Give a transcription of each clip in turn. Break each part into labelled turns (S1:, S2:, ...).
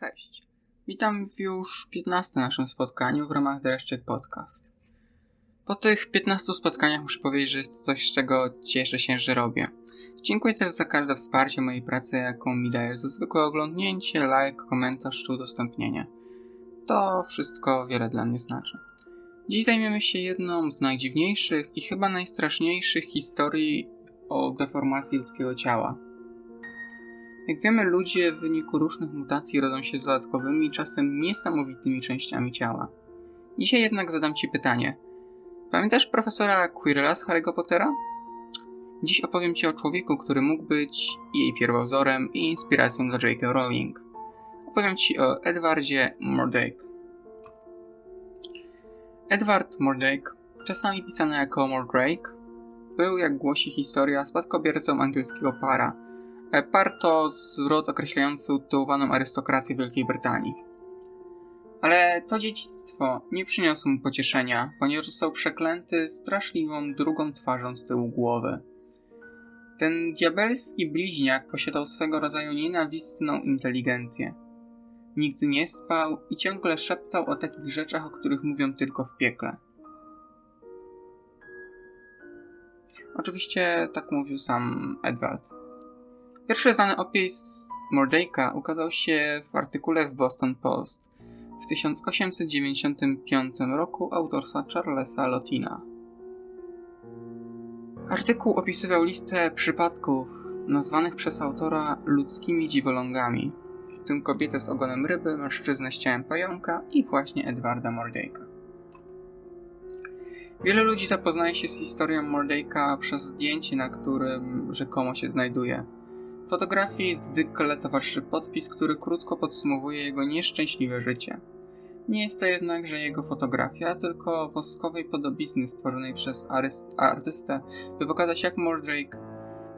S1: Cześć. Witam w już 15 naszym spotkaniu w ramach Dreszczyk Podcast. Po tych 15 spotkaniach muszę powiedzieć, że jest to coś, z czego cieszę się, że robię. Dziękuję też za każde wsparcie mojej pracy, jaką mi dajesz, za zwykłe oglądnięcie, like, komentarz czy udostępnienie. To wszystko wiele dla mnie znaczy. Dziś zajmiemy się jedną z najdziwniejszych i chyba najstraszniejszych historii o deformacji ludzkiego ciała. Jak wiemy, ludzie w wyniku różnych mutacji rodzą się z dodatkowymi, czasem niesamowitymi częściami ciała. Dzisiaj jednak zadam Ci pytanie. Pamiętasz profesora Quirrella z Harry'ego Pottera? Dziś opowiem Ci o człowieku, który mógł być jej pierwowzorem i inspiracją dla J.K. Rowling. Opowiem Ci o Edwardzie Mordake. Edward Mordake, czasami pisany jako Mordrake, był, jak głosi historia, spadkobiercą angielskiego para. Par to zwrot określający utytułowaną arystokrację Wielkiej Brytanii. Ale to dziedzictwo nie przyniosło mu pocieszenia, ponieważ został przeklęty straszliwą drugą twarzą z tyłu głowy. Ten diabelski bliźniak posiadał swego rodzaju nienawistną inteligencję. Nigdy nie spał i ciągle szeptał o takich rzeczach, o których mówią tylko w piekle. Oczywiście tak mówił sam Edward. Pierwszy znany opis Mordake'a ukazał się w artykule w Boston Post w 1895 roku autorstwa Charlesa Lotina. Artykuł opisywał listę przypadków nazwanych przez autora ludzkimi dziwolągami, w tym kobietę z ogonem ryby, mężczyznę z ciałem pająka i właśnie Edwarda Mordake'a. Wielu ludzi zapoznaje się z historią Mordake'a przez zdjęcie, na którym rzekomo się znajduje. Fotografii zwykle towarzyszy podpis, który krótko podsumowuje jego nieszczęśliwe życie. Nie jest to jednakże jego fotografia, tylko woskowej podobizny stworzonej przez artystę, by pokazać jak Mordrake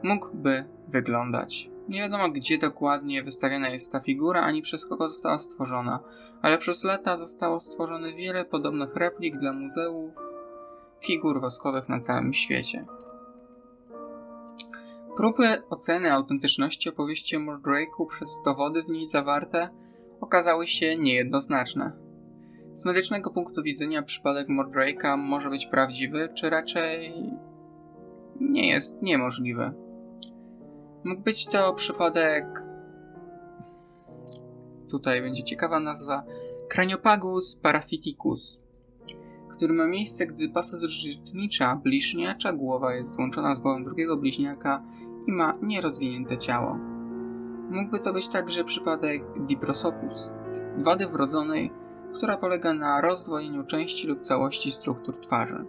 S1: mógłby wyglądać. Nie wiadomo gdzie dokładnie wystawiona jest ta figura, ani przez kogo została stworzona, ale przez lata zostało stworzone wiele podobnych replik dla muzeów figur woskowych na całym świecie. Próby oceny autentyczności opowieści o Mordrake'u przez dowody w niej zawarte okazały się niejednoznaczne. Z medycznego punktu widzenia przypadek Mordrake'a może być prawdziwy, czy raczej nie jest niemożliwy. Mógł być to przypadek. Tutaj będzie ciekawa nazwa Craniopagus parasiticus, który ma miejsce, gdy pasożytnicza bliźniacza głowa jest złączona z głową drugiego bliźniaka i ma nierozwinięte ciało. Mógłby to być także przypadek diprosopus, wady wrodzonej, która polega na rozdwojeniu części lub całości struktur twarzy.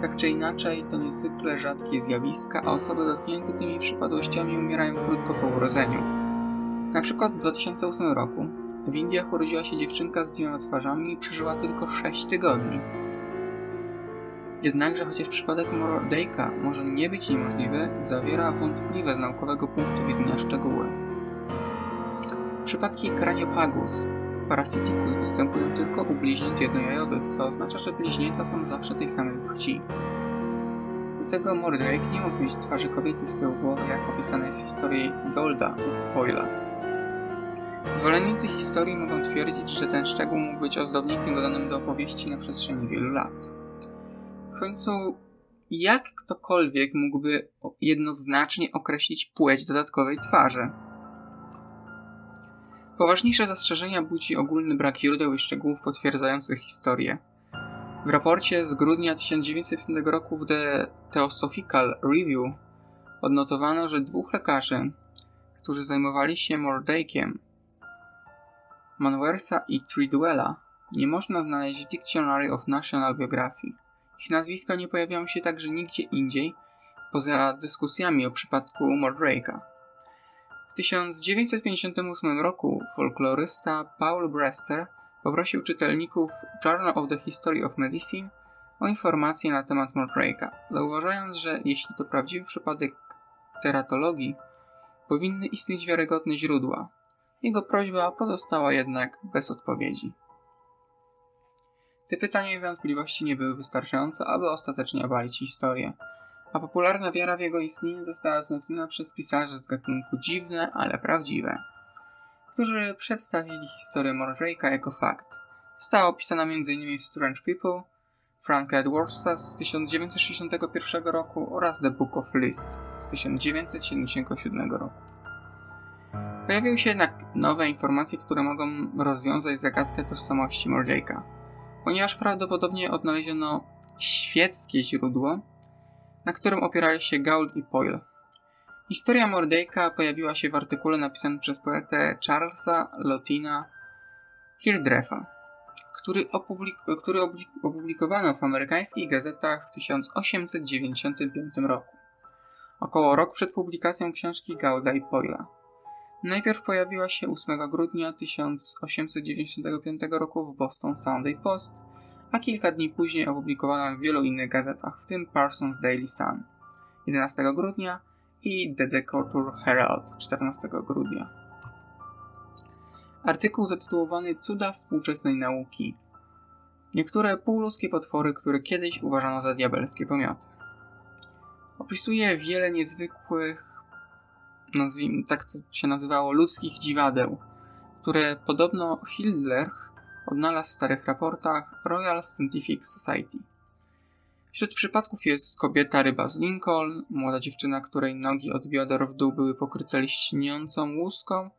S1: Tak czy inaczej, to niezwykle rzadkie zjawiska, a osoby dotknięte tymi przypadłościami umierają krótko po urodzeniu. Na przykład w 2008 roku w Indiach urodziła się dziewczynka z dwiema twarzami i przeżyła tylko 6 tygodni. Jednakże chociaż przypadek Mordake'a może nie być niemożliwy, zawiera wątpliwe z naukowego punktu widzenia szczegóły. Przypadki Craniopagus parasiticus występują tylko u bliźniąt jednojajowych, co oznacza, że bliźnięta są zawsze tej samej płci. Z tego Mordrake nie mógł mieć twarzy kobiety z tyłu głowy, jak opisane jest w historii Golda Boyla. Zwolennicy historii mogą twierdzić, że ten szczegół mógł być ozdobnikiem dodanym do opowieści na przestrzeni wielu lat. W końcu, jak ktokolwiek mógłby jednoznacznie określić płeć dodatkowej twarzy? Poważniejsze zastrzeżenia budzi ogólny brak źródeł i szczegółów potwierdzających historię. W raporcie z grudnia 1905 roku w The Theosophical Review odnotowano, że dwóch lekarzy, którzy zajmowali się Mordake'iem, Manwersa i Tridwella, nie można znaleźć w Dictionary of National Biography. Ich nazwiska nie pojawiają się także nigdzie indziej, poza dyskusjami o przypadku Mordrake'a. W 1958 roku folklorysta Paul Brester poprosił czytelników Journal of the History of Medicine o informacje na temat Mordrake'a, zauważając, że jeśli to prawdziwy przypadek teratologii, powinny istnieć wiarygodne źródła. Jego prośba pozostała jednak bez odpowiedzi. Te pytania i wątpliwości nie były wystarczające, aby ostatecznie obalić historię, a popularna wiara w jego istnienie została wzmocniona przez pisarzy z gatunku dziwne, ale prawdziwe. którzy przedstawili historię Mordrake'a jako fakt. Została opisana m.in. w Strange People, Franka Edwardsa z 1961 roku oraz The Book of List z 1977 roku. Pojawiły się jednak nowe informacje, które mogą rozwiązać zagadkę tożsamości Mordrake'a, ponieważ prawdopodobnie odnaleziono świeckie źródło, na którym opierali się Gauld i Poyle. Historia Mordrake'a pojawiła się w artykule napisanym przez poetę Charlesa Lotina Hildrefa, który, opublik- który opublikowano w amerykańskich gazetach w 1895 roku. Około rok przed publikacją książki Gaulda i Poyla. Najpierw pojawiła się 8 grudnia 1895 roku w Boston Sunday Post, a kilka dni później opublikowano w wielu innych gazetach, w tym Parsons Daily Sun 11 grudnia i The Decatur Herald 14 grudnia. Artykuł zatytułowany Cuda współczesnej nauki. Niektóre półludzkie potwory, które kiedyś uważano za diabelskie pomioty. Opisuje wiele niezwykłych, nazwijmy tak to się nazywało, ludzkich dziwadeł, które podobno Hitler odnalazł w starych raportach Royal Scientific Society. Wśród przypadków jest kobieta ryba z Lincoln, młoda dziewczyna, której nogi od bioder w dół były pokryte lśniącą łuską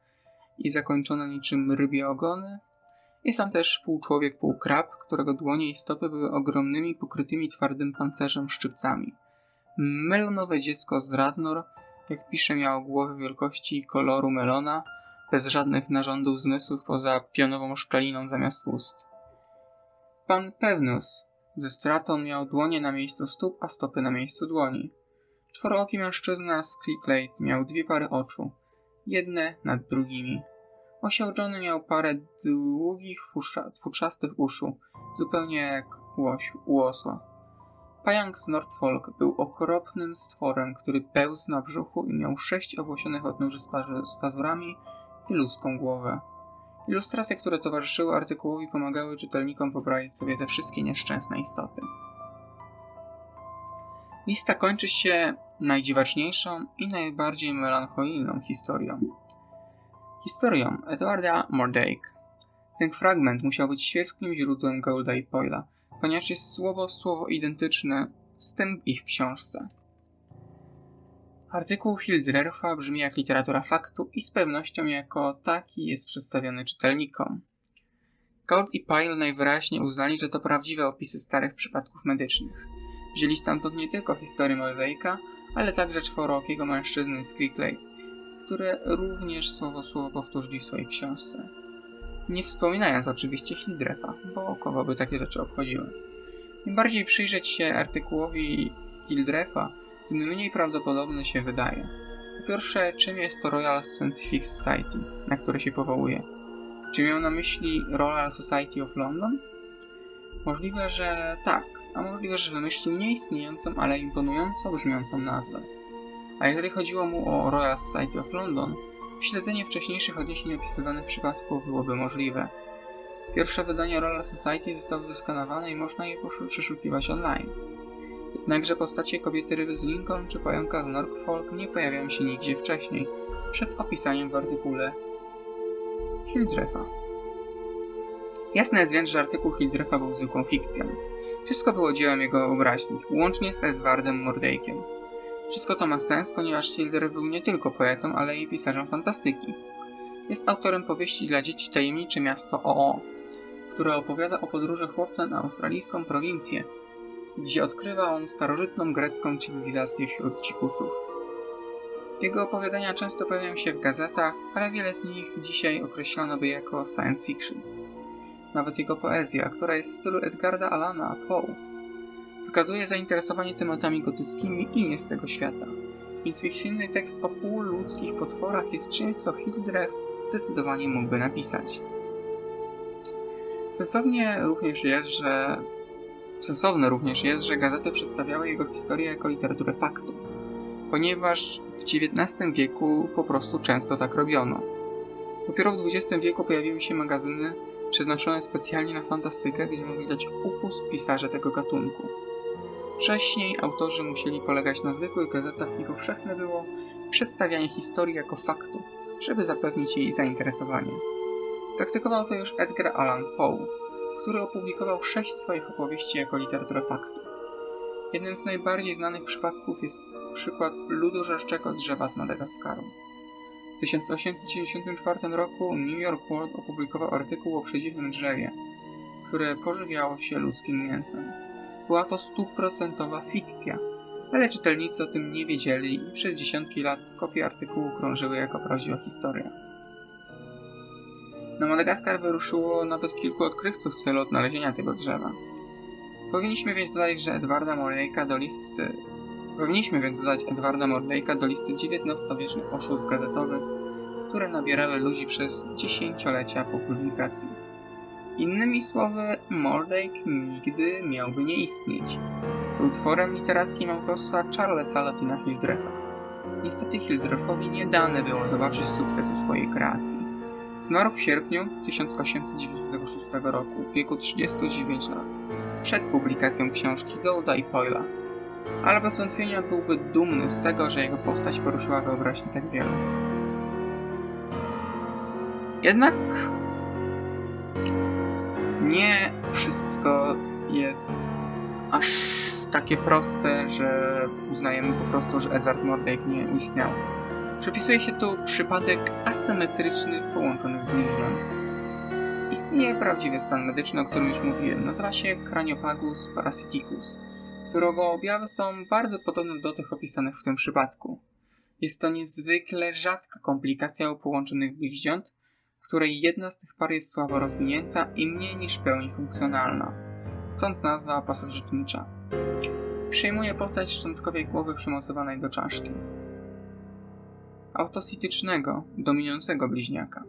S1: i zakończone niczym rybie ogony. Jest tam też półczłowiek, półkrab, którego dłonie i stopy były ogromnymi, pokrytymi twardym pancerzem szczypcami. Melonowe dziecko z Radnor, jak pisze, miało głowę wielkości koloru melona, bez żadnych narządów zmysłów poza pionową szczeliną zamiast ust. Pan Pewnus ze stratą miał dłonie na miejscu stóp, a stopy na miejscu dłoni. Czworooki mężczyzna z Clicklade miał dwie pary oczu, jedne nad drugimi. Osiał Johnny miał parę długich, futrzastych uszu, zupełnie jak łoś, u osła. Pająk z Norfolk był okropnym stworem, który pełzł na brzuchu i miał sześć owłosionych odnóży z pazurami i ludzką głowę. Ilustracje, które towarzyszyły artykułowi, pomagały czytelnikom wyobrazić sobie te wszystkie nieszczęsne istoty. Lista kończy się najdziwaczniejszą i najbardziej melancholijną historią. Historią Edwarda Mordake. Ten fragment musiał być świetnym źródłem Golda i ponieważ jest słowo w słowo identyczne z tym ich książce. Artykuł Hildrerfa brzmi jak literatura faktu i z pewnością jako taki jest przedstawiony czytelnikom. Gold i Pyle najwyraźniej uznali, że to prawdziwe opisy starych przypadków medycznych. Wzięli stamtąd nie tylko historię Mordake'a, ale także czworookiego mężczyzny z Creeklake, które również słowo słowo powtórzyli w swojej książce. Nie wspominając oczywiście Hildrefa, bo kogo by takie rzeczy obchodziły. Im bardziej przyjrzeć się artykułowi Hildrefa, tym mniej prawdopodobny się wydaje. Po pierwsze, czym jest to Royal Scientific Society, na które się powołuje? Czy miał na myśli Royal Society of London? Możliwe, że tak, a możliwe, że wymyślił nieistniejącą, ale imponująco brzmiącą nazwę. A jeżeli chodziło mu o Royal Society of London, śledzenie wcześniejszych odniesień opisywanych przypadków byłoby możliwe. Pierwsze wydanie Royal Society zostało zeskanowane i można je przeszukiwać online. Jednakże postacie kobiety ryby z Lincoln czy pająka z Norfolk nie pojawiają się nigdzie wcześniej, przed opisaniem w artykule Hildrefa. Jasne jest więc, że artykuł Hildrefa był zwykłą fikcją. Wszystko było dziełem jego wyobraźni, łącznie z Edwardem Mordake'iem. Wszystko to ma sens, ponieważ Hildref był nie tylko poetą, ale i pisarzem fantastyki. Jest autorem powieści dla dzieci Tajemnicze Miasto OO, które opowiada o podróży chłopca na australijską prowincję, gdzie odkrywa on starożytną grecką cywilizację wśród dzikusów. Jego opowiadania często pojawiają się w gazetach, ale wiele z nich dzisiaj określono by jako science fiction. Nawet jego poezja, która jest w stylu Edgarda Allana Poe, wykazuje zainteresowanie tematami gotyckimi i nie z tego świata. Więc fikcyjny tekst o półludzkich potworach jest czymś, co Hildref zdecydowanie mógłby napisać. Sensownie również jest, że Sensowne również jest, że gazety przedstawiały jego historię jako literaturę faktu, ponieważ w XIX wieku po prostu często tak robiono. Dopiero w XX wieku pojawiły się magazyny przeznaczone specjalnie na fantastykę, gdzie mogli dać upust pisarze tego gatunku. Wcześniej autorzy musieli polegać na zwykłych gazetach i powszechne było przedstawianie historii jako faktu, żeby zapewnić jej zainteresowanie. Praktykował to już Edgar Allan Poe, który opublikował sześć swoich opowieści jako literaturę faktu. Jednym z najbardziej znanych przypadków jest przykład ludożerczego drzewa z Madagaskaru. W 1894 roku New York World opublikował artykuł o przedziwnym drzewie, które pożywiało się ludzkim mięsem. Była to stuprocentowa fikcja, ale czytelnicy o tym nie wiedzieli i przez dziesiątki lat kopie artykułu krążyły jako prawdziwa historia. Na Madagaskar wyruszyło nawet kilku odkrywców w celu odnalezienia tego drzewa. Powinniśmy więc dodać, że Edwarda Morleyka do listy Powinniśmy więc dodać Edwarda Morleyka do listy XIX-wiecznych oszustw gazetowych, które nabierały ludzi przez dziesięciolecia po publikacji. Innymi słowy, Morlake nigdy miałby nie istnieć. Był tworem literackim autorstwa Charlesa Latina Hildrefa. Niestety Hildrefowi nie dane było zobaczyć sukcesu swojej kreacji. Zmarł w sierpniu 1896 roku w wieku 39 lat, przed publikacją książki Golda i Poila, ale bez wątpienia byłby dumny z tego, że jego postać poruszyła wyobraźnię tak wielu. Jednak nie wszystko jest aż takie proste, że uznajemy po prostu, że Edward Mordek nie istniał. Przypisuje się tu przypadek asymetrycznych połączonych bliźniąt. Istnieje prawdziwy stan medyczny, o którym już mówiłem. Nazywa się Craniopagus parasiticus którego objawy są bardzo podobne do tych opisanych w tym przypadku. Jest to niezwykle rzadka komplikacja u połączonych bliźniąt, której jedna z tych par jest słabo rozwinięta i mniej niż w pełni funkcjonalna. Stąd nazwa pasożytnicza. Przyjmuje postać szczątkowej głowy przymocowanej do czaszki. Autositycznego, dominującego bliźniaka.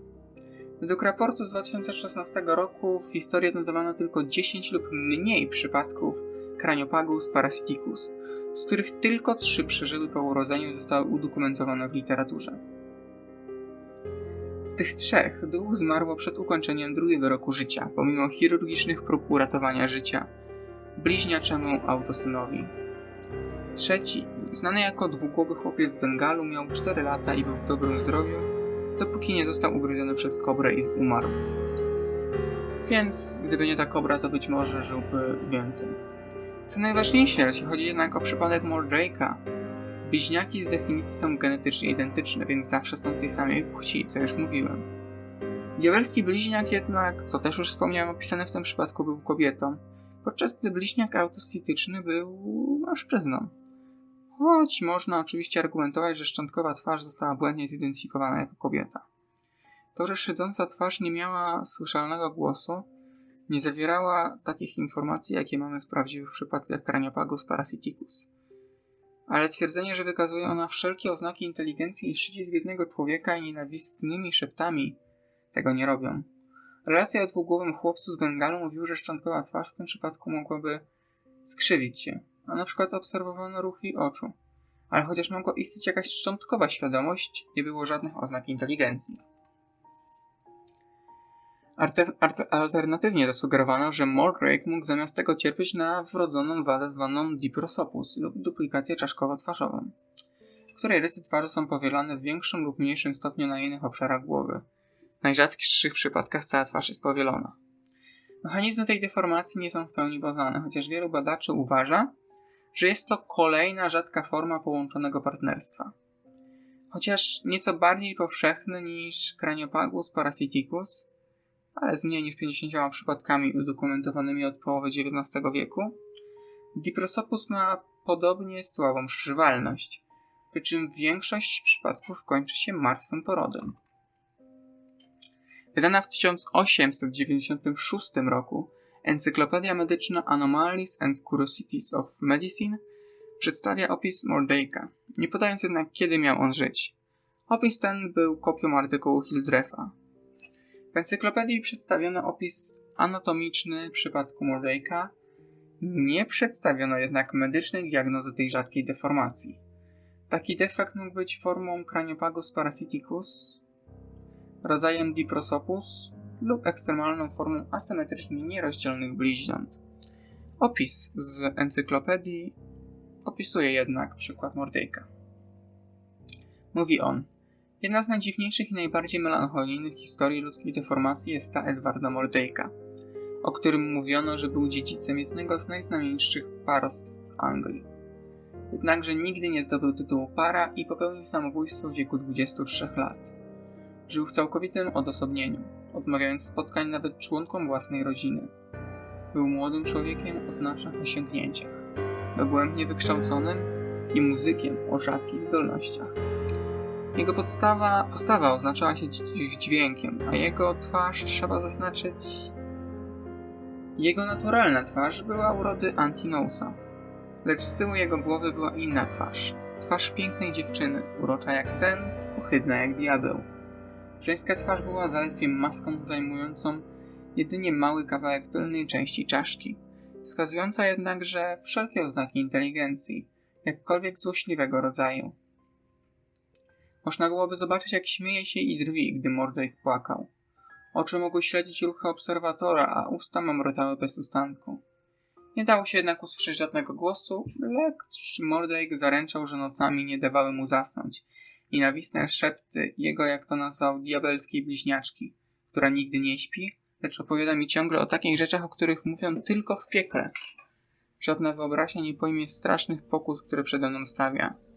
S1: Według raportu z 2016 roku w historii odnotowano tylko 10 lub mniej przypadków Craniopagus parasiticus, z których tylko trzy przeżyły po urodzeniu zostały udokumentowane w literaturze. Z tych trzech dwóch zmarło przed ukończeniem drugiego roku życia, pomimo chirurgicznych prób uratowania życia bliźniaczemu autosynowi. Trzeci, znany jako dwugłowy chłopiec z Bengalu, miał 4 lata i był w dobrym zdrowiu, dopóki nie został ugryziony przez kobrę i umarł. Więc gdyby nie ta kobra, to być może żyłby więcej. Co najważniejsze, jeśli chodzi jednak o przypadek Mordrake'a, bliźniaki z definicji są genetycznie identyczne, więc zawsze są tej samej płci, co już mówiłem. Diabelski bliźniak jednak, co też już wspomniałem, opisany w tym przypadku był kobietą, podczas gdy bliźniak autosityczny był mężczyzną. Choć można oczywiście argumentować, że szczątkowa twarz została błędnie zidentyfikowana jako kobieta. To, że szydząca twarz nie miała słyszalnego głosu, nie zawierała takich informacji, jakie mamy w prawdziwych przypadkach Craniopagus parasiticus. Ale twierdzenie, że wykazuje ona wszelkie oznaki inteligencji i szczycie jednego człowieka i nienawistnymi szeptami, tego nie robią. Relacja o dwugłowym chłopcu z Bengalu mówił, że szczątkowa twarz w tym przypadku mogłaby skrzywić się, a na przykład obserwowano ruchy oczu. Ale chociaż mogła istnieć jakaś szczątkowa świadomość, nie było żadnych oznak inteligencji. Alternatywnie zasugerowano, że Mordrake mógł zamiast tego cierpieć na wrodzoną wadę zwaną diprosopus lub duplikację czaszkowo-twarzową, której rysy twarzy są powielane w większym lub mniejszym stopniu na innych obszarach głowy. W najrzadszych przypadkach cała twarz jest powielona. Mechanizmy tej deformacji nie są w pełni poznane, chociaż wielu badaczy uważa, że jest to kolejna rzadka forma połączonego partnerstwa. Chociaż nieco bardziej powszechny niż Craniopagus parasiticus, ale z mniej niż 50 przypadkami udokumentowanymi od połowy XIX wieku, Diprosopus ma podobnie słabą przeżywalność, przy czym większość przypadków kończy się martwym porodem. Wydana w 1896 roku Encyklopedia Medyczna Anomalies and Curiosities of Medicine przedstawia opis Mordejka, nie podając jednak kiedy miał on żyć. Opis ten był kopią artykułu Hildrefa, encyklopedii przedstawiono opis anatomiczny przypadku Mordejka, nie przedstawiono jednak medycznej diagnozy tej rzadkiej deformacji. Taki defekt mógł być formą Craniopagus parasiticus, rodzajem Diprosopus lub ekstremalną formą asymetrycznie nierozdzielnych bliźniąt. Opis z encyklopedii opisuje jednak przykład Mordejka. Mówi on – Jedna z najdziwniejszych i najbardziej melancholijnych historii ludzkiej deformacji jest ta Edwarda Mordejka, o którym mówiono, że był dziedzicem jednego z najznamienitszych parostw w Anglii. Jednakże nigdy nie zdobył tytułu para i popełnił samobójstwo w wieku 23 lat. Żył w całkowitym odosobnieniu, odmawiając spotkań nawet członkom własnej rodziny. Był młodym człowiekiem o znacznych osiągnięciach, dogłębnie wykształconym i muzykiem o rzadkich zdolnościach. Jego podstawa, postawa oznaczała się dźwiękiem, a jego twarz trzeba zaznaczyć. Jego naturalna twarz była urody Antinousa, lecz z tyłu jego głowy była inna twarz. Twarz pięknej dziewczyny, urocza jak sen, ohydna jak diabeł. Żeńska twarz była zaledwie maską zajmującą jedynie mały kawałek tylnej części czaszki, wskazująca jednakże wszelkie oznaki inteligencji, jakkolwiek złośliwego rodzaju. Można byłoby zobaczyć, jak śmieje się i drwi, gdy Mordek płakał. Oczy mogły śledzić ruchy obserwatora, a usta mamrotały bez ustanku. Nie dało się jednak usłyszeć żadnego głosu, lecz Mordek zaręczał, że nocami nie dawały mu zasnąć. I nawisne szepty jego, jak to nazwał, diabelskiej bliźniaczki, która nigdy nie śpi, lecz opowiada mi ciągle o takich rzeczach, o których mówią tylko w piekle. Żadna wyobraźnia nie pojmie strasznych pokus, które przede mną stawia.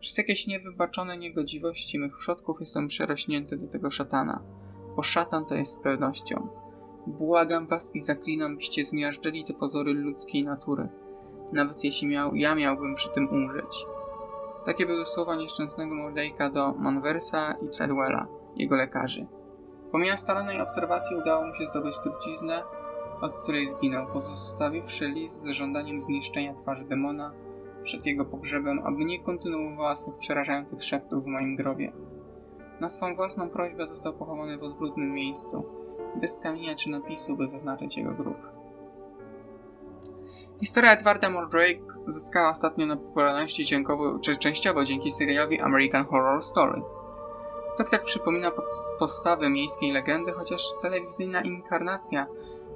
S1: Przez jakieś niewybaczone niegodziwości mych przodków jestem przerośnięty do tego szatana, bo szatan to jest z pewnością. Błagam was i zaklinam, byście zmiażdżyli te pozory ludzkiej natury, nawet jeśli miał, ja miałbym przy tym umrzeć. Takie były słowa nieszczęsnego Mordejka do Manversa i Treadwella, jego lekarzy. Pomimo starannej obserwacji udało mu się zdobyć truciznę, od której zginął, pozostawiwszy list z żądaniem zniszczenia twarzy demona przed jego pogrzebem, aby nie kontynuowała swych przerażających szeptów w moim grobie. Na swą własną prośbę został pochowany w odwrótnym miejscu, bez kamienia czy napisu, by zaznaczyć jego grób. Historia Edwarda Mordrake zyskała ostatnio na popularności częściowo dzięki serialowi American Horror Story. Spektakl przypomina podstawy miejskiej legendy, chociaż telewizyjna inkarnacja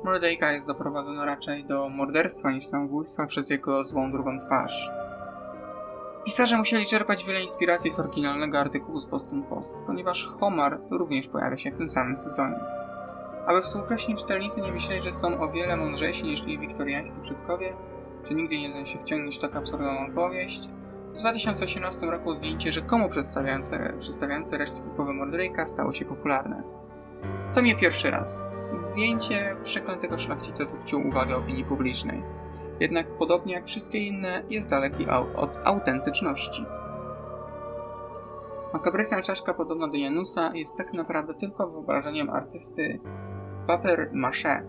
S1: Mordeika jest doprowadzona raczej do morderstwa niż samobójstwa przez jego złą drugą twarz. Pisarze musieli czerpać wiele inspiracji z oryginalnego artykułu z Boston Post, ponieważ Homar również pojawia się w tym samym sezonie. Aby współcześni czytelnicy nie myśleli, że są o wiele mądrzejsi niż ich wiktoriańscy przodkowie, że nigdy nie da się wciągnąć w tak absurdalną opowieść, w 2018 roku zdjęcie rzekomo przedstawiające, przedstawiające resztki powy Mordrake'a stało się popularne. To nie pierwszy raz. Zdjęcie przeklętego szlachcica zwróciło uwagę opinii publicznej. Jednak podobnie jak wszystkie inne, jest daleki od autentyczności. Makabryczna czaszka podobna do Janusa jest tak naprawdę tylko wyobrażeniem artysty Paper Maché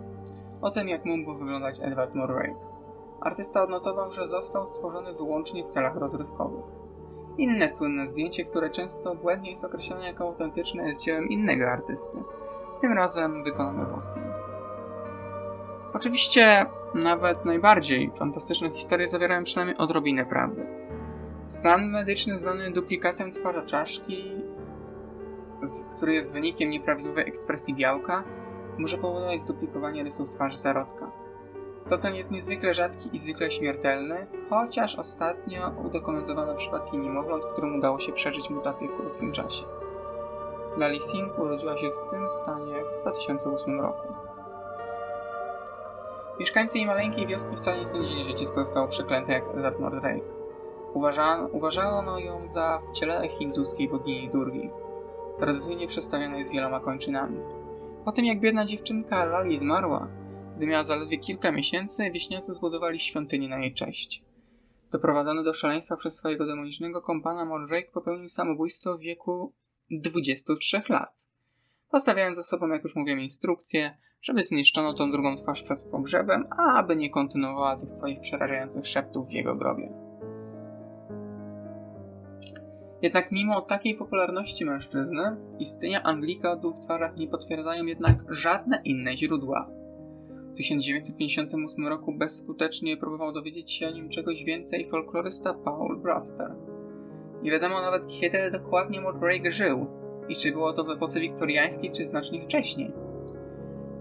S1: o tym, jak mógłby wyglądać Edward Mordrake. Artysta odnotował, że został stworzony wyłącznie w celach rozrywkowych. Inne słynne zdjęcie, które często błędnie jest określone jako autentyczne, jest dziełem innego artysty, tym razem wykonane woskiem. Oczywiście nawet najbardziej fantastyczne historie zawierają przynajmniej odrobinę prawdy. Stan medyczny zwany duplikacją twarza czaszki, który jest wynikiem nieprawidłowej ekspresji białka, może powodować zduplikowanie rysów twarzy zarodka. Zatem jest niezwykle rzadki i zwykle śmiertelny, chociaż ostatnio udokumentowano przypadki niemowląt, którym udało się przeżyć mutację w krótkim czasie. Lali Singh urodziła się w tym stanie w 2008 roku. Mieszkańcy jej maleńkiej wioski wcale nie sądzili, że dziecko zostało przeklęte jak Edward Mordrake. Uważano, uważano ją za wcielenie hinduskiej bogini Durgi, tradycyjnie przedstawionej z wieloma kończynami. Po tym jak biedna dziewczynka Lali zmarła, gdy miała zaledwie kilka miesięcy, wieśniacy zbudowali świątynię na jej cześć. Doprowadzony do szaleństwa przez swojego demonicznego kompana, Mordrake popełnił samobójstwo w wieku 23 lat. Postawiając za sobą, jak już mówiłem, instrukcję, żeby zniszczono tą drugą twarz przed pogrzebem, a aby nie kontynuowała tych swoich przerażających szeptów w jego grobie. Jednak mimo takiej popularności mężczyzny, istnienia Anglika o dwóch twarzach nie potwierdzają jednak żadne inne źródła. W 1958 roku bezskutecznie próbował dowiedzieć się o nim czegoś więcej folklorysta Paul Brewster. Nie wiadomo nawet kiedy dokładnie Mordrake żył i czy było to w epoce wiktoriańskiej, czy znacznie wcześniej.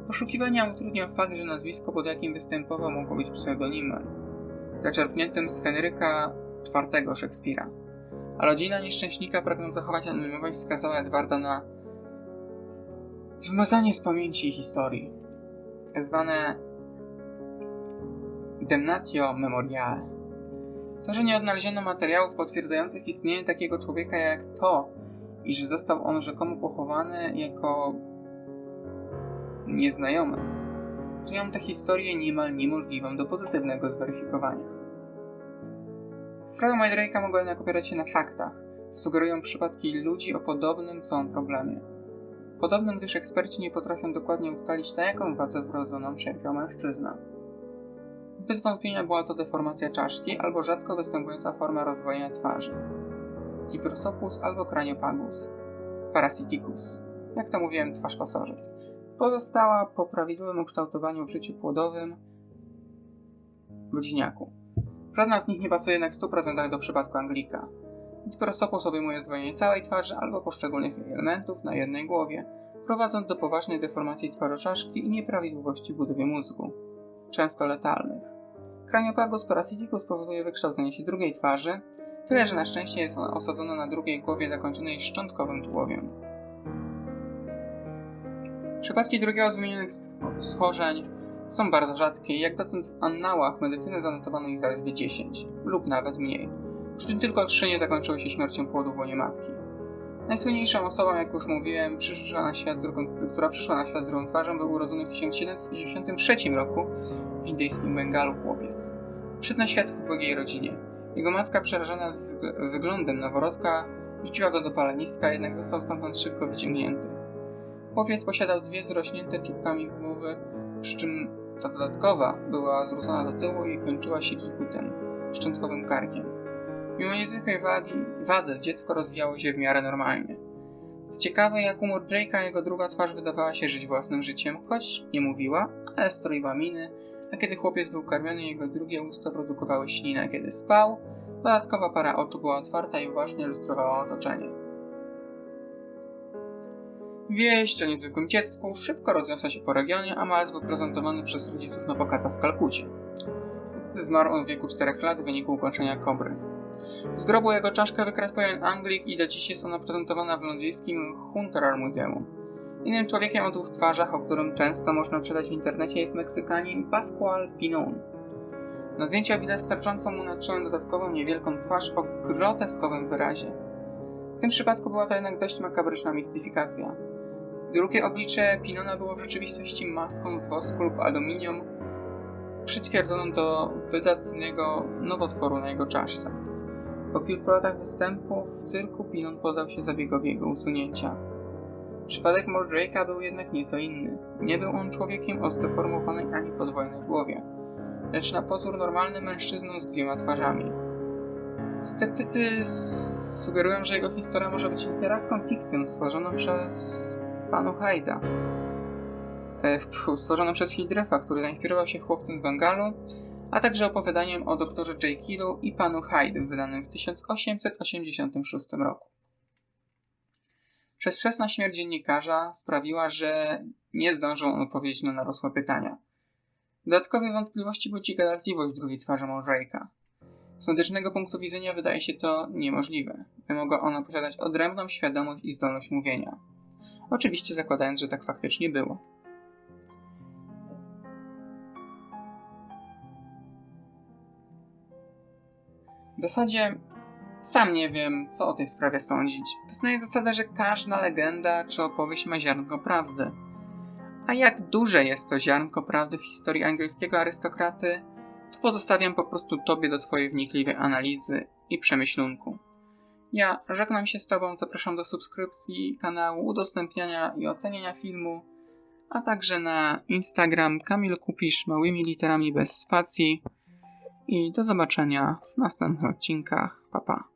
S1: Poszukiwania utrudniał fakt, że nazwisko, pod jakim występował, mogło być pseudonimem, zaczerpniętym z Henryka IV Szekspira. a rodzina nieszczęśnika pragnąc zachować anonimowość skazała Edwarda na wymazanie z pamięci historii, zwane Demnatio Memoriale. To, że nie odnaleziono materiałów potwierdzających istnienie takiego człowieka jak to i że został on rzekomo pochowany jako nieznajomy, czynią tę historię niemal niemożliwą do pozytywnego zweryfikowania. Sprawy Majdrake'a mogą jednak opierać się na faktach, sugerują przypadki ludzi o podobnym co on problemie. Podobnym, gdyż eksperci nie potrafią dokładnie ustalić, na jaką wadę wrodzoną cierpiał mężczyzna. Bez wątpienia była to deformacja czaszki albo rzadko występująca forma rozdwojenia twarzy. Hiprosopus albo Craniopagus. Parasiticus. Jak to mówiłem, twarz pasożyt. Pozostała po prawidłowym ukształtowaniu w życiu płodowym bliźniaku. Żadna z nich nie pasuje jednak w 100% do przypadku Anglika. Hiprosopus obejmuje zwojenie całej twarzy albo poszczególnych elementów na jednej głowie, prowadząc do poważnej deformacji twarzoczaszki i nieprawidłowości w budowie mózgu, często letalnych. Craniopagus parasiticus powoduje wykształcenie się drugiej twarzy, tyle że na szczęście jest ona osadzona na drugiej głowie zakończonej szczątkowym tułowiem. Przypadki drugiego z wymienionych schorzeń są bardzo rzadkie i jak dotąd w annałach medycyny zanotowano ich zaledwie 10 lub nawet mniej. Przy czym tylko trzy nie zakończyły się śmiercią płodu w łonie matki. Najsłynniejszą osobą, jak już mówiłem, przyszła na świat drugą, która przyszła na świat z drugą twarzą, był urodzony w 1793 roku w indyjskim Bengalu chłopiec. Przyszedł na świat w ubogiej rodzinie. Jego matka, przerażona wyglądem noworodka, rzuciła go do paleniska, jednak został stamtąd szybko wyciągnięty. Chłopiec posiadał dwie zrośnięte czubkami głowy, przy czym ta dodatkowa była zwrócona do tyłu i kończyła się kikutem, szczątkowym karkiem. Mimo niezwykłej wagi, wady dziecko rozwijało się w miarę normalnie. Co ciekawe, jak umór Drake'a, jego druga twarz wydawała się żyć własnym życiem, choć nie mówiła, ale stroiła miny, a kiedy chłopiec był karmiony, jego drugie usta produkowały ślinę, kiedy spał, dodatkowa para oczu była otwarta i uważnie lustrowała otoczenie. Wieść o niezwykłym dziecku szybko rozniosła się po regionie, a Miles był prezentowany przez rodziców na pokazach w Kalkucie. Wtedy zmarł on w wieku 4 lat w wyniku ukończenia kobry. Z grobu jego czaszkę wykradł pewien Anglik i do dziś jest ona prezentowana w londyńskim Hunter Muzeum. Innym człowiekiem o dwóch twarzach, o którym często można czytać w internecie, jest Meksykanin Pascual Pinon. Na zdjęciach widać starczącą mu na czołem dodatkową niewielką twarz o groteskowym wyrazie. W tym przypadku była to jednak dość makabryczna mistyfikacja. Drugie oblicze Pinona było w rzeczywistości maską z wosku lub aluminium, przytwierdzoną do wydatnego nowotworu na jego czaszce. Po kilku latach występów w cyrku Pinon podał się zabiegowi jego usunięcia. Przypadek Mordrake'a był jednak nieco inny. Nie był on człowiekiem o zdeformowanej ani podwojnej głowie, lecz na pozór normalnym mężczyzną z dwiema twarzami. Sceptycy sugerują, że jego historia może być literacką fikcją stworzoną przez panu Hyda. E, stworzoną przez Hildrefa, który zainspirował się chłopcem z Bengalu, a także opowiadaniem o doktorze Jekylu i panu Hyde wydanym w 1886 roku. Przedwczesna śmierć dziennikarza sprawiła, że nie zdążył on odpowiedzieć na narosłe pytania. Dodatkowe wątpliwości budzi gadatliwość drugiej twarzy Mondrake'a. Z medycznego punktu widzenia wydaje się to niemożliwe. Wymaga ona posiadać odrębną świadomość i zdolność mówienia. Oczywiście zakładając, że tak faktycznie było. Zasadzie sam nie wiem, co o tej sprawie sądzić. Wyznaję zasadę, że każda legenda czy opowieść ma ziarnko prawdy. A jak duże jest to ziarnko prawdy w historii angielskiego arystokraty, to pozostawiam po prostu tobie do twojej wnikliwej analizy i przemyślunku. Ja żegnam się z tobą, zapraszam do subskrypcji kanału, udostępniania i oceniania filmu, a także na Instagram Kamil Kupisz małymi literami bez spacji i do zobaczenia w następnych odcinkach. Pa, pa.